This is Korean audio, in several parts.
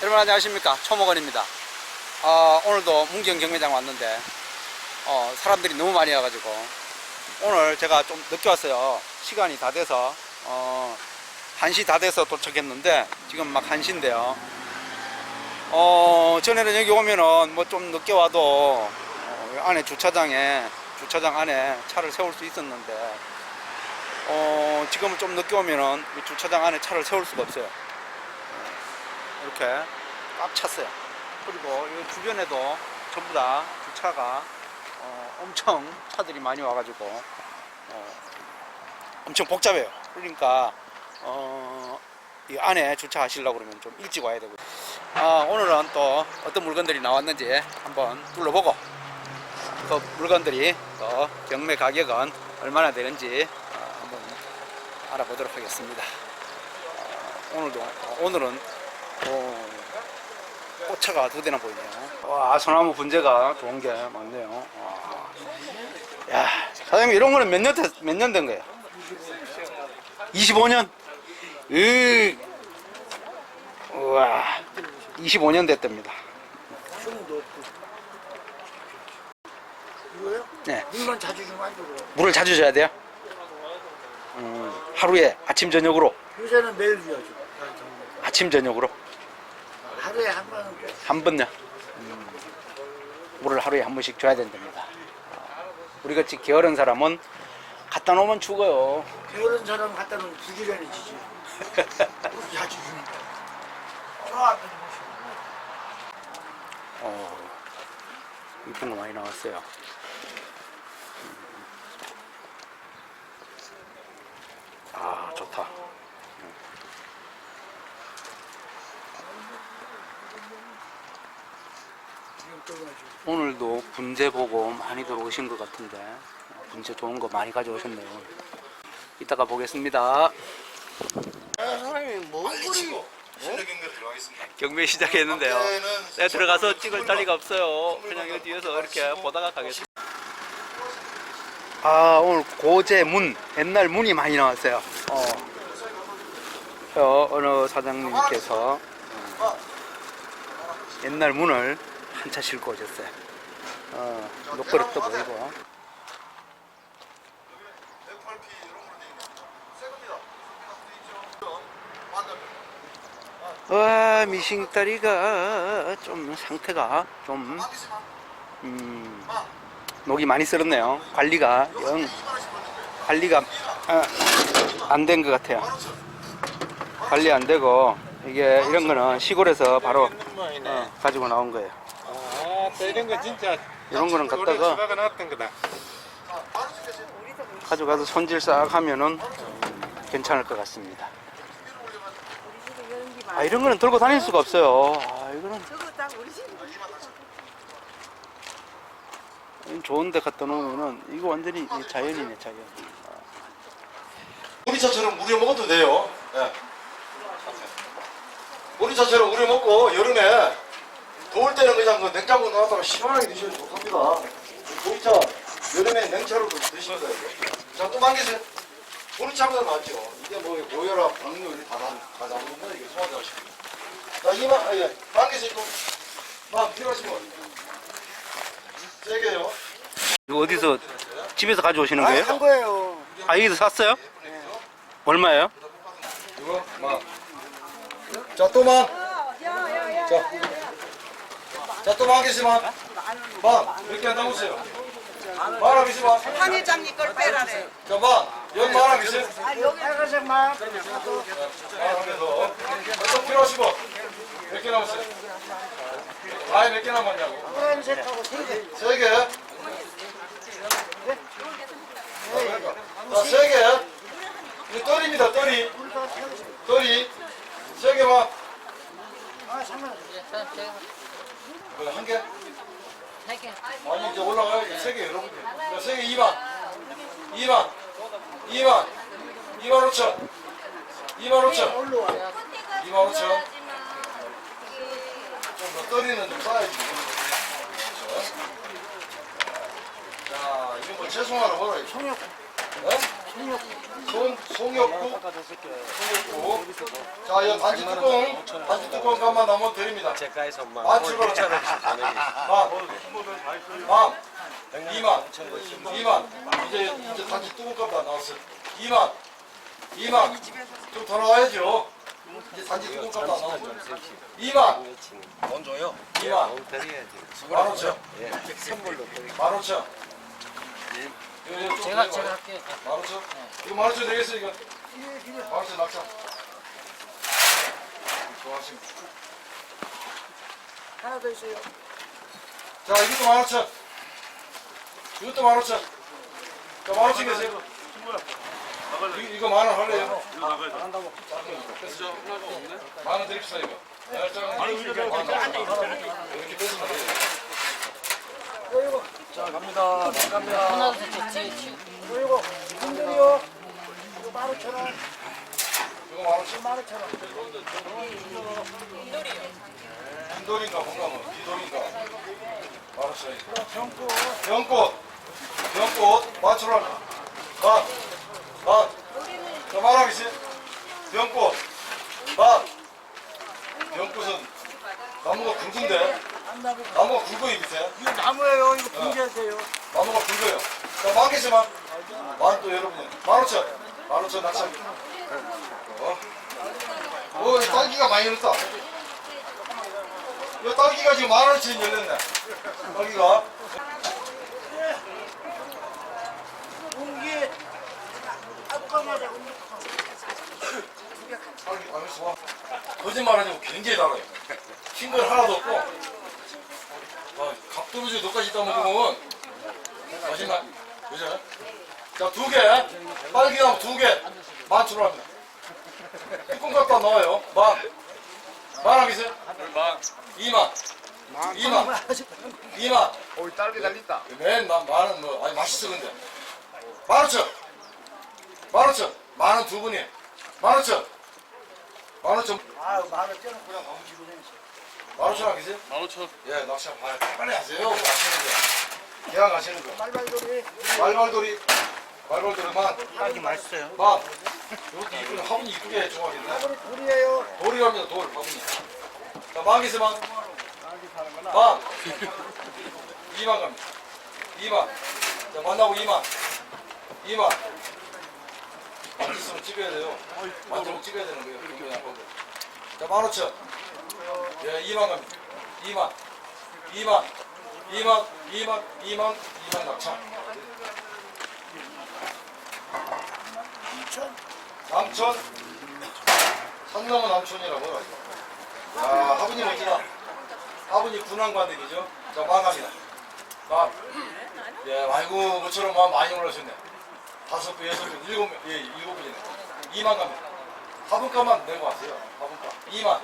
여러분 안녕하십니까? 초목원입니다. 어, 오늘도 문경 경매장 왔는데 어, 사람들이 너무 많이 와가지고 오늘 제가 좀 늦게 왔어요. 시간이 다 돼서 어, 1시 다 돼서 도착했는데 지금 막 1시인데요. 어, 전에는 여기 오면은 뭐 좀 늦게 와도 어, 안에 주차장에 주차장 안에 차를 세울 수 있었는데 어, 지금은 좀 늦게 오면은 이 주차장 안에 차를 세울 수가 없어요 이렇게 꽉 찼어요. 그리고 이 주변에도 전부 다 주차가 어, 엄청 차들이 많이 와가지고 어, 엄청 복잡해요. 그러니까 어, 이 안에 주차하시려고 그러면 좀 일찍 와야 되고. 아, 오늘은 또 어떤 물건들이 나왔는지 한번 둘러보고 그 물건들이 또 경매 가격은 얼마나 되는지 어, 한번 알아보도록 하겠습니다. 어, 오늘도 어, 오늘은 어, 꽃차가 두 대나 보이네요. 와, 소나무 분재가 좋은 게 많네요. 와. 야, 사장님 이런 거는 몇 년, 몇 년 된 거예요? 25년? 으, 우와, 25년 됐답니다. 이거요? 네, 물만 자주 주면 안 되고. 물을 자주 줘야 돼요? 음, 하루에 아침, 저녁으로? 요새는 매일 줘야죠. 아침, 저녁으로? 하루에 한 번은 꼭. 한 번요. 음, 물을 하루에 한 번씩 줘야 된답니다. 어, 우리 같이 게으른 사람은 갖다 놓으면 죽어요. 게으른 사람 갖다 놓으면 부지런해지지. 물 자주 주니까. 저 앞에 보시고. 어, 이쁜 거 많이 나왔어요. 음. 아, 좋다. 지금 떠가지고. 오늘도 분재 보고 많이 들어오신 것 같은데 분재 좋은 거 많이 가져오셨네요. 이따가 보겠습니다. 뭐 그리 실내 경매 시작했는데요. 내가 들어가서 찍을 자리가 없어요. 그냥 여기 뒤에서 이렇게 보다가 가겠습니다. 아 오늘 고제 문 옛날 문이 많이 나왔어요. 어, 저 어느 사장님께서 어, 옛날 문을 한차 싣고 오셨어요. 어, 녹거리도 보이고. F8P 이런 걸로 돼 있네. 새 겁니다. 와 미싱다리가 좀 상태가 좀 음, 녹이 많이 쓸었네요. 관리가 영 관리가 아, 안된 것 같아요. 관리 안 되고 이게 이런 거는 시골에서 바로 어, 가지고 나온 거예요. 이런 거 진짜 이런 거는 우리 갖다가 집에가 나왔던 거다. 가져가서 손질 싹 하면은 괜찮을 것 같습니다. 아 이런 거는 들고 다닐 수가 없어요. 아 이거는 좋은 데 갖다 놓으면은 이거 완전히 이 자연이네 자연. 우리차처럼 우려 먹어도 돼요. 예. 우리차처럼 우려 먹고 여름에 더울 때는 그냥 그 냉장고 넣어서 시원하게 드시면 좋습니다. 우리차 여름에 냉차로도 드시면 돼요. 자, 또 만개세요. 우리차보다 낫죠. 이게 뭐 고혈압, 당뇨 다다 다 잡는 거 이게 소화제 하시고. 자, 이만 아, 예. 만개세 있고 막 필요하시면 세게요. 이거 어디서 집에서 가져오시는 거예요? 한 거예요. 아 여기서 샀어요? 얼마예요? 이거 막. 자, 또 막. 자. 자, 또 만개시만. 막. 이렇게 안 나오세요. 만원. 한 회장님 걸 빼라래. 자, 봐. 여기 만원 있어요. 빨간색 만. 만원에서. 또 필요하시고. 몇 개 남았어요? 아예 몇 개 남았냐고. 빨간색하고 세 개. 세 개. 자, 세 개. 이거 떨입니다, 떨이. 떨이. 세 개만. 아, 상관 그래, 한 개? 아니, 이제 올라가요. 세 개 여러분. 자, 세개 2만. 2만. 2만. 2만 5천. 2만 5천. 올로 와. 2만 5천. 좀더 떨이는 좀 쌓아야지. 자, 이거 뭐 채송하나 뭐라 이거. 청약. 어? 손, 송역구. 송역구. 자, 이 단지 뚜껑, 단지 뚜껑 값만 나오면 드립니다. 제가에서 만만 칠천 원. 만. 만. 2만. 2만. 이제, 이제 단지 뚜껑 값만 나왔어요. 2만. 2만. 좀 더 나와야죠. 이제 단지 뚜껑 값도 안 나오고. 2만. 돈 줘요. 2만. 돈 드려야지. 예. 선물로. 만 오천. 제가, 제가 할게요. 만 오천? 이거 만 오천 되겠어, 이거? 만 오천 낙차. 좋아하십니다. 하나 더 있어요. 자, 이것도 만 오천. 이것도 만 오천. 자, 만 오천 계세요. 이- 이거 만원 할래요? 만원 드립시다, 이거. 날짜는 만 원. 이렇게 뺏으면 돼요. 그리고 분들이요. 이거 만 오천 원. 이거 만 오천. 만 오천 원. 빈돌인가 뭔가 뭐 비돌인가. 알았어요 정구. 병꽃. 병꽃. 맞추라 만 만 저 말하겠지 병꽃. 만 병꽃은 나무가 굵은데. 나무가 굵어요 밑에 이거 나무예요. 이거 분재야 돼요. 나무가 굵어요. 자 만 개씩만 만또 여러분이 만 오천 만 오천 낙차 어? 오이 딸기가 많이 열었다. 이 딸기가 지금 만 원치 열렸네. 딸기가. 공기. 뚜껑하자. 딸기 알겠어. 와 거짓말하지 고 굉장히 달아요. 흰건 하나도 없고. 아, 갑도루지 너까지 있다 먹으면 거짓말 그죠? 자 두 개. 딸기나무 두개. 만추로 합니다 뚜껑값도 안 나와요. 만 만원 있어요? 만 2만 2만 2만 오이 딸기 달린다. 맨 만 만원 뭐 아니 맛있어 근데. 만 오천 만 오천 만원 두 분이 만오천 만 오천 아유, 만 원짜리 그냥 방지로 해. 만오천 안 계세요? 만오천. 예 낚시 아, 빨리 하세요. 가시는 거 계약 하시는 거 말발돌이. 말발돌이. 말발돌이 만. 딸기 맛있어요. 만 이것도 이쁘게 화분이 이쁘게 좋아하겠네 우리 돌이에요. 돌이랍니다 돌 화분이 자만 계세만 만 2만 갑니다. 2만. 자 만나고 2만. 2만. 만졌으면 찍어야 돼요. 만지면 찍어야 되는 거예요. 이렇게 나쁜 거. 자15,000 예 2만 갑니다. 2만. 2만. 2만. 2만. 2만. 2만 낙차 3천 산넘은 남촌이라고 야 하부님 멋지다. 하부님 군함관객이죠. 자 만갑니다. 만 예, 아이고 모처럼 마음 많이 올라오셨네. 다섯 분 여섯 분 일곱 명. 예, 일곱 분이네. 2만 갑니다. 화분값만 내고 왔어요 화분값 2만.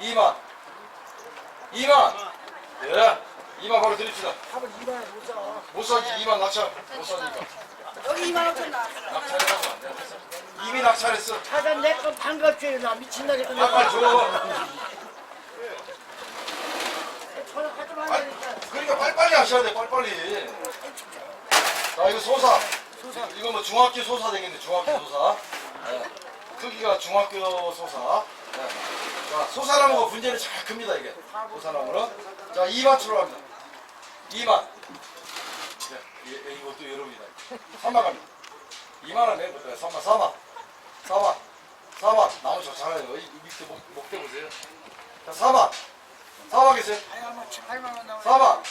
2만. 2만. 예 2만 바로 드립시다. 한번 2만 원못 사. 못 사지 2만 낙찰 못 사니까. 여기 2만 5천 나왔어. 낙찰이라고 안 돼. 이미 낙찰했어 사장 내거 반갑줘요. 나 끝나. 빨리 줘 전화 하지 마. 빨리, 그러니까 빨리빨리 하셔야 돼, 빨리빨리. 자, 이거 소사. 소사. 이거 뭐 중학교 소사 되겠네, 중학교 소사. 네. 크기가 중학교 소사. 네. 자, 소사나무가 분재는 잘 큽니다, 이게. 소사나무는. 자, 2만 출발합니다. 2만. 네, 이- 이- 이것도 여러분이다. 3만 갑니다. 2만원 내고, 3만, 4만. 4만. 4만. 나무 좋잖아요. 이 밑에 목, 목대 보세요. 자, 4만. 4만 계세요? 4만.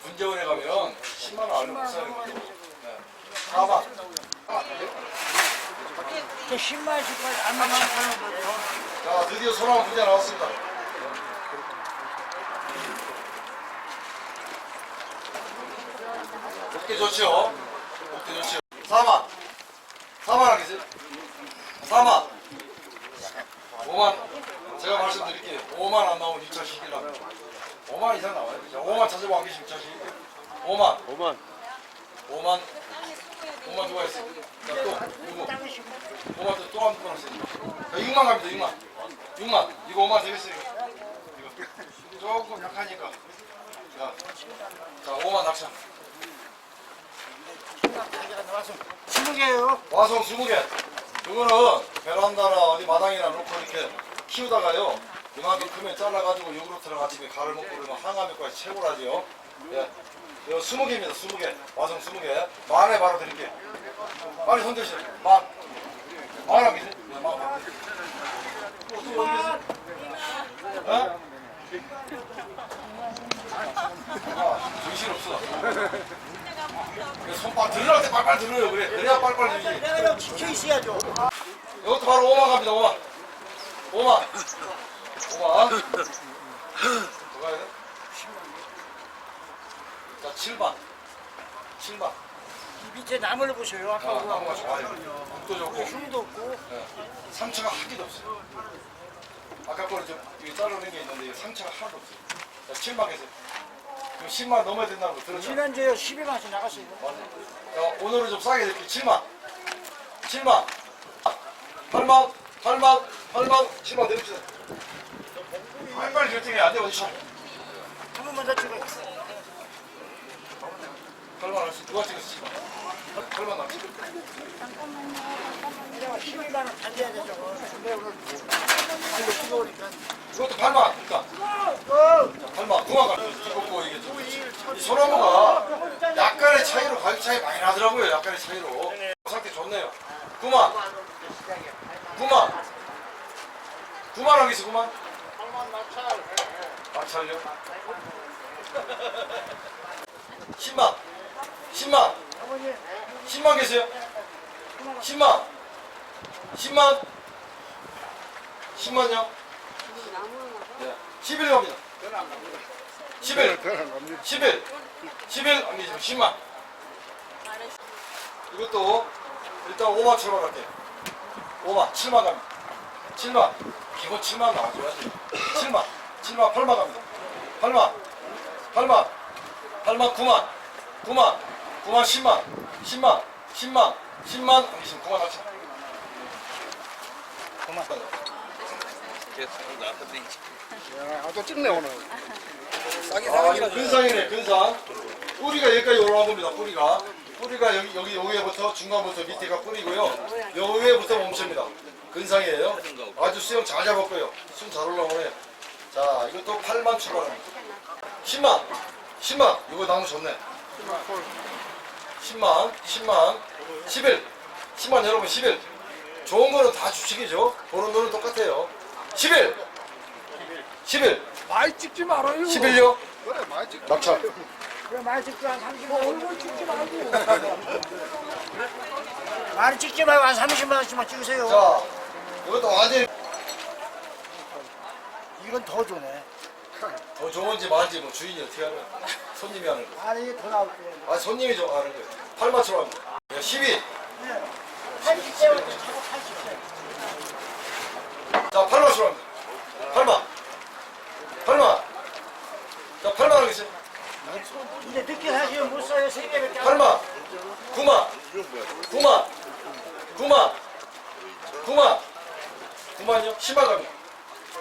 분재원에 가면 10만 원 안에 못 사는 거죠. 네. 4만. 저 10만 원씩 안 나만. 자, 드디어 소나무 분재 나왔습니다. 좋죠? 어깨 좋죠? 4만. 4만 원 계세요? 4만. 5만. 제가 말씀드릴게요. 5만 안 나오면 2차 시키려면. 5만 이상 나와요. 자, 5만 찾아봐 안 계시면 2차 시킬게요. 5만. 5만. 5만 5만 누가 했어? 자, 또 누구? 5만 또 또한 번 했어요. 자, 6만 갑니다. 6만. 6만. 이거 5만 되겠어요. 이거. 조금 약하니까. 자, 자 5만 낙차. 가게가 나와서 10만 20개요. 와송 20개. 이거는 베란다나 어디 마당이나 놓고 이렇게 키우다가요. 이만큼 크면 잘라가지고 요구르트랑 아침에 가를 먹고 그러면 항암 효과가 최고라지요. 예. 이거 20개입니다. 20개. 와송 20개. 만에 바로 드릴게요. 빨리 손대시죠. 만. 만하기 네, 만. 또 어디 계세요? 어? 아, 정신 없어. 손발 들으라고 때 빨빨 들어요. 그래. 그래야 빨빨 들지. 내가 좀 지켜 있어야죠. 이것도 바로 5만 갑니다. 5만. 5만. 5만. 더 가야 돼? 자, 7만. 7만. 이 밑에 나무를 보세요. 아까 아. 나무가 좋아요. 물도 좋고. 흉도 없고. 예. 상처가 한 개도 없어요. 아까 거는 좀 자르는 게 있는데 상처가 하나도 없어요. 자, 7만 계세 요. 그럼 10만 넘어야 된다는 거 들었죠? 지난주에 12만씩 나갔어요. 야, 오늘은 좀 싸게 드릴게요. 7만. 7만. 8만. 8만. 8만. 7만 드립시다. 빨리빨리 결정해. 안 돼, 어디 쳐. 한 번만 더 찍어요. 8만 원씩 누가 찍었어, 7만. 8만 원 찍었어. 내가 12만 원 달려야 되죠. 근데 오늘 이거 찍어오니까. 이것도 8만. 그러니까. 어! 자, 8만. 9만 가. 찍었고, 이게 좀. 이 소나무가 약간의 차이로 가격 나더라고요. 약간의 차이로. 상태 좋네요. 9만. 9만. 9만 하겠어, 9만. 마찰요? 10만. 10만. 아버님, 10만 계세요? 10만. 10만. 10만요? 네. 11 갑니다. 11. 11. 11. 안 계시면 10만. 이것도 일단 5만 쳐러 갈게요. 5만. 7만 갑니다. 7만. 기본 7만 나와줘야지. 7만. 7만. 8만 갑니다. 8만. 8만. 8만. 9만. 9만. 9만. 10만. 10만. 10만. 10만. 안 계시면 9만 합쳐. 9만. 아또 찍네 오늘. 아, 이거 근상이네, 근상. 뿌리가 여기까지 올라온 겁니다, 뿌리가. 뿌리가 여기, 여기, 여기부터, 중간부터 밑에가 뿌리고요. 여기부터 멈춥니다. 근상이에요. 아주 수영 잘 잡았고요. 숨 잘 올라오네. 자, 이것도 8만 추가합니다. 10만! 10만! 이거 나무 좋네. 10만, 10만, 11. 10만 여러분, 11. 좋은 거는 다 주식이죠. 보는 눈은 똑같아요. 11! 11! 많이 찍지 말아요. 11요? 그래 많이 찍. 낙찰. 왜 많이 찍지 한 30만 얼굴 찍지 말고. 많이 찍지 말고 한 30만 원씩만 찍으세요. 자, 이것도 완전히 이건 더 좋네. 더 좋은지 말지 뭐 주인이 어떻게 하는 거야. 손님이 하는 거. 아니, 이게 더 나올 거예요. 아, 손님이 좀 하는 거예요. 8만처럼 합니다. 12. 80대, 80대. 자, 8만처럼 합니다. 8만. 8만. 자, 8만 하겠어요. 근데 늦게 사시면 못 사요. 세 개밖에 안 8만. 9만. 9만. 9만. 9만. 9만요? 10만 갑니다.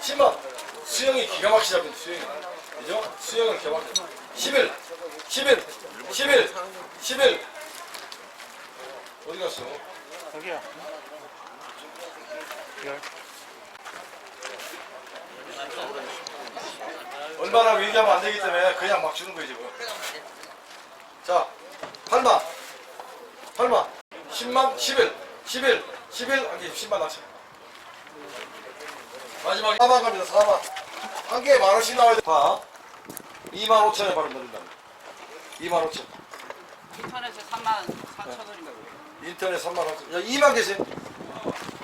10만. 수영이 기가 막히게 잡니다, 수영이. 그죠? 수영을 기가 막히게. 11. 11. 11. 11. 어디 갔어? 여기요. 얼마나 얘기하면 안 되기 때문에 그냥 막 주는 거예요, 지금. 자, 8만. 8만. 10만, 11. 11. 11. 한 개, 10만 나쳐. 마지막에 4만 갑니다, 4만. 한 개에 만 원씩 나와야 돼. 봐. 2만 5천에 바로 넣는다. 2만 5천. 인터넷에 3만 4천 원인가 그래요. 인터넷 3만 5천. 야, 2만 계세요?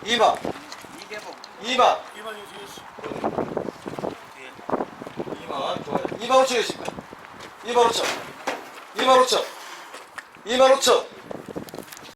2만. 이게 뭐 2만. 2만 주세요. 2만. 좋아요. 2만 5천 계십니다. 2만 5천. 2만 5천. 2만 5천.